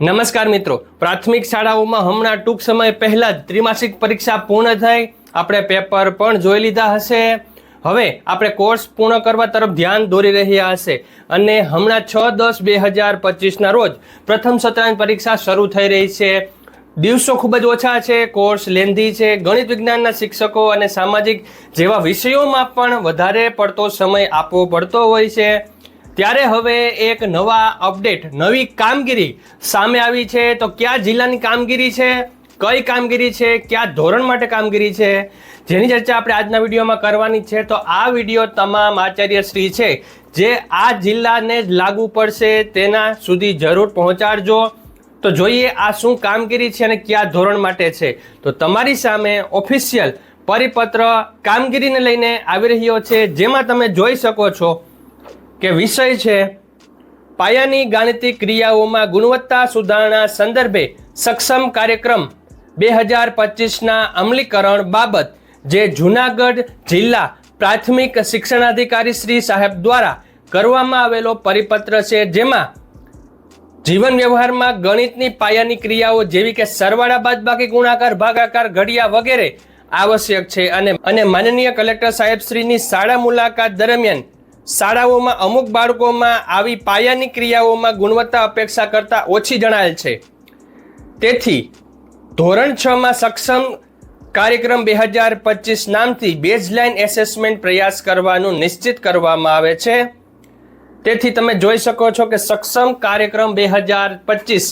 નમસ્કાર મિત્રો. પ્રાથમિક શાળાઓમાં હમણાં ટૂંક સમય પહેલા જ ત્રિમાસિક પરીક્ષા પૂર્ણ થઈ. આપણે પેપર પણ જોઈ લીધા હશે. હવે આપણે કોર્સ પૂર્ણ કરવા તરફ ધ્યાન દોરી રહ્યા હશે. અને હમણાં છ દસ બે હજાર પચીસના રોજ પ્રથમ સત્રાંત પરીક્ષા શરૂ થઈ રહી છે. દિવસો ખૂબ જ ઓછા છે. કોર્સ લેન્ધી છે. ગણિત વિજ્ઞાનના શિક્ષકો અને સામાજિક જેવા વિષયોમાં પણ વધારે પડતો સમય આપવો પડતો હોય છે. ત્યારે હવે એક નવા અપડેટ, નવી કામગીરી સામે આવી છે. તો કયા જિલ્લાની કામગીરી છે? કઈ કામગીરી છે? કયા ધોરણ માટે કામગીરી છે? જેની ચર્ચા આપણે આજના વિડીયોમાં કરવાની છે. તો આ વીડિયો તમામ આચાર્ય શ્રી છે જે આ જિલ્લાને જ લાગુ પડશે. તેના સુધી જરૂર પહોંચાડજો. તો જોઈએ આ શું કામગીરી છે અને કયા ધોરણ માટે છે. તો તમારી સામે ઓફિશિયલ પરિપત્ર કામગીરીને લઈને આવી રહ્યો છે. જેમાં તમે જોઈ શકો છો કે વિષય છે, પાયાની ગાણિતિક ક્રિયાઓમાં ગુણવત્તા સુધારણા સંદર્ભે સક્ષમ કાર્યક્રમ બે હજાર પચીસના અમલીકરણ બાબત, જે જૂનાગઢ જિલ્લા પ્રાથમિક શિક્ષણાધિકારી શ્રી સાહેબ દ્વારા કરવામાં આવેલો પરિપત્ર છે, જેમાં જીવન વ્યવહારમાં ગણિતની પાયાની ક્રિયાઓ જેવી કે સરવાળા બાદબાકી ગુણાકાર, ભાગાકાર, ઘડિયા વગેરે આવશ્યક છે અને અને માનનીય કલેક્ટર સાહેબ શ્રીની શાળા મુલાકાત દરમિયાન શાળાઓમાં અમુક બાળકોમાં આવી પાયાની ક્રિયાઓમાં ગુણવત્તા અપેક્ષા કરતાં ઓછી જણાયેલ છે. તેથી, ધોરણ છ માં સક્ષમ કાર્યક્રમ બે હજાર પચીસ નામથી બેઝલાઇન એસેસમેન્ટ પ્રયાસ કરવાનું નિશ્ચિત કરવામાં આવે છે. તેથી તમે જોઈ શકો છો કે સક્ષમ કાર્યક્રમ બે હજાર પચીસ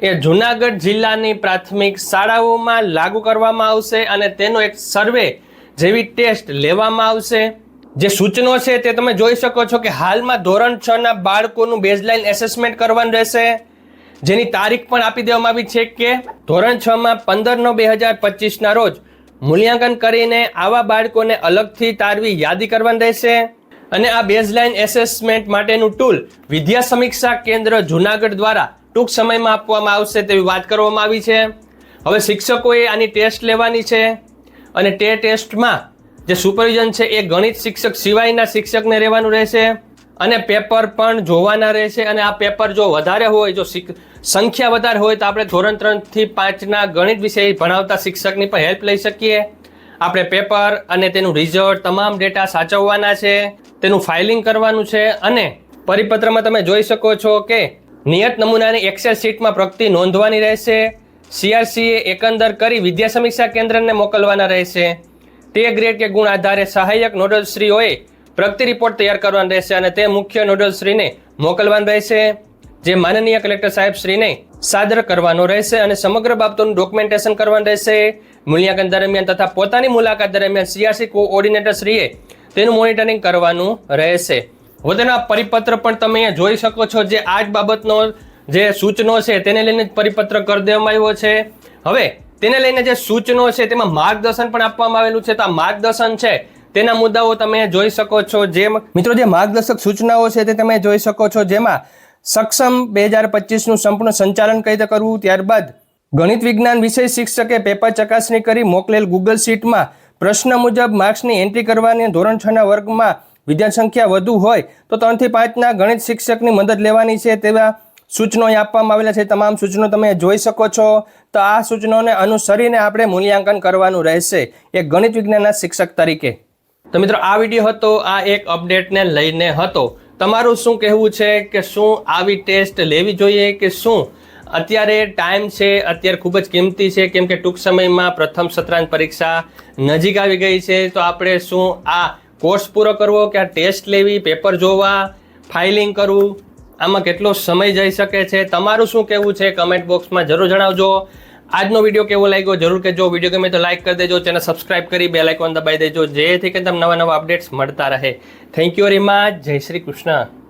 એ જુનાગઢ જિલ્લાની પ્રાથમિક શાળાઓમાં લાગુ કરવામાં આવશે અને તેનો એક સર્વે જેવી ટેસ્ટ લેવામાં આવશે. જે સૂચનો છે તે તમે જોઈ શકો છો કે હાલમાં ધોરણ છ ના બાળકોનું બેઝલાઇન એસેસમેન્ટ કરવાનું રહેશે. જેની તારીખ પણ આપી દેવામાં આવી છે કે ધોરણ છ માં પંદર નો બે હજાર પચીસના રોજ મૂલ્યાંકન કરીને આવા બાળકોને અલગથી તારવી યાદી કરવાની રહેશે. અને આ બેઝલાઇન એસેસમેન્ટ માટેનું ટૂલ વિદ્યા સમીક્ષા કેન્દ્ર જુનાગઢ દ્વારા ટૂંક સમયમાં આપવામાં આવશે તેવી વાત કરવામાં આવી છે. હવે શિક્ષકોએ આની ટેસ્ટ લેવાની છે અને તે ટેસ્ટમાં જે સુપરવિઝન છે એ ગણિત શિક્ષક સિવાયના શિક્ષકને રહેવાનું રહેશે અને પેપર પણ જોવાના રહેશે અને આ પેપર જો વધારે હોય, જો સંખ્યા વધારે હોય તો આપણે ધોરણ ત્રણથી પાંચના ગણિત વિષય ભણાવતા શિક્ષકની પણ હેલ્પ લઈ શકીએ. આપણે પેપર અને તેનું રિઝલ્ટ તમામ ડેટા સાચવવાના છે, તેનું ફાઇલિંગ કરવાનું છે અને પરિપત્રમાં તમે જોઈ શકો છો કે નિયત નમૂનાની એક્સેલ શીટમાં પ્રગતિ નોંધવાની રહેશે સીઆરસીએ એકંદર કરી વિદ્યા સમીક્ષા કેન્દ્રને મોકલવાના રહેશે તે ગ્રેડ કે ગુણ આધારે સહાયક નોડલશ્રીઓએ પ્રગતિ રિપોર્ટ તૈયાર કરવાનો રહેશે અને તે મુખ્ય નોડલશ્રીને મોકલવાનું રહેશે. જે માનનીય કલેક્ટર સાહેબ શ્રીને સાદર કરવાનો રહેશે અને સમગ્ર બાબતોનું ડોક્યુમેન્ટેશન કરવાનું રહેશે. મૂલ્યાંકન દરમિયાન તથા પોતાની મુલાકાત દરમિયાન સીઆરસી કોઓર્ડિનેટર શ્રીએ તેનું મોનિટરિંગ કરવાનું રહેશે. વધુના પરિપત્ર પણ તમે અહીંયા જોઈ શકો છો જે આ જ બાબતનો જે સૂચનો છે તેને લઈને પરિપત્ર કરી દેવામાં આવ્યો છે. હવે તેને લઈને જે સૂચનો છે, તેમાં માર્ગદર્શન પણ આપવામાં આવેલું છે. તો આ માર્ગદર્શન છે, તેના મુદ્દાઓ તમે જોઈ શકો છો. જેમ મિત્રો, જે માર્ગદર્શક સૂચનાઓ છે, તે તમે જોઈ શકો છો. જેમાં સક્ષમ બે હજાર પચીસનું સંપૂર્ણ સંચાલન કઈ રીતે કરવું? ત્યારબાદ ગણિત વિજ્ઞાન વિષય શિક્ષકે પેપર ચકાસણી કરી, મોકલેલ ગૂગલ શીટમાં પ્રશ્ન મુજબ માર્ક્સની એન્ટ્રી કરવાની ધોરણ છ ના વર્ગમાં વિદ્યાર્થી સંખ્યા વધુ હોય, તો ત્રણથી પાંચના ગણિત શિક્ષકની મદદ લેવાની છે. તેવા સૂચનો આપવામાં આવેલા છે. તમામ સૂચનો તમે જોઈ શકો છો. તો આ સૂચનોને અનુસરીને આપણે મૂલ્યાંકન કરવાનું રહેશે એક ગણિત વિજ્ઞાનના શિક્ષક તરીકે. તો મિત્રો, આ વીડિયો હતો. આ એક અપડેટને લઈને હતો. તમારું શું કહેવું છે કે શું આવી ટેસ્ટ લેવી જોઈએ કે શું? અત્યારે ટાઈમ છે, અત્યારે ખૂબ જ કિંમતી છે, કેમ કે ટૂંક સમયમાં પ્રથમ સત્રાંત પરીક્ષા નજીક આવી ગઈ છે. તો આપણે શું આ કોર્સ પૂરો કરવો કે આ ટેસ્ટ લેવી, પેપર જોવા, ફાઇલિંગ કરવું? આમાં કેટલો સમય જઈ શકે છે? તમારું શું કહેવું છે? કમેન્ટ બોક્સમાં જરૂર જણાવજો. આજનો વીડિયો કેવો લાગ્યો? જરૂર કહેજો. વીડિયો ગમે તો લાઈક કરી દેજો. ચેનલ સબસ્ક્રાઇબ કરી બે લાઇકોન દબાવી દેજો. જેથી કે તમને નવા નવા અપડેટ્સ મળતા રહે. થેન્ક યુ વેરી મચ જય શ્રી કૃષ્ણ.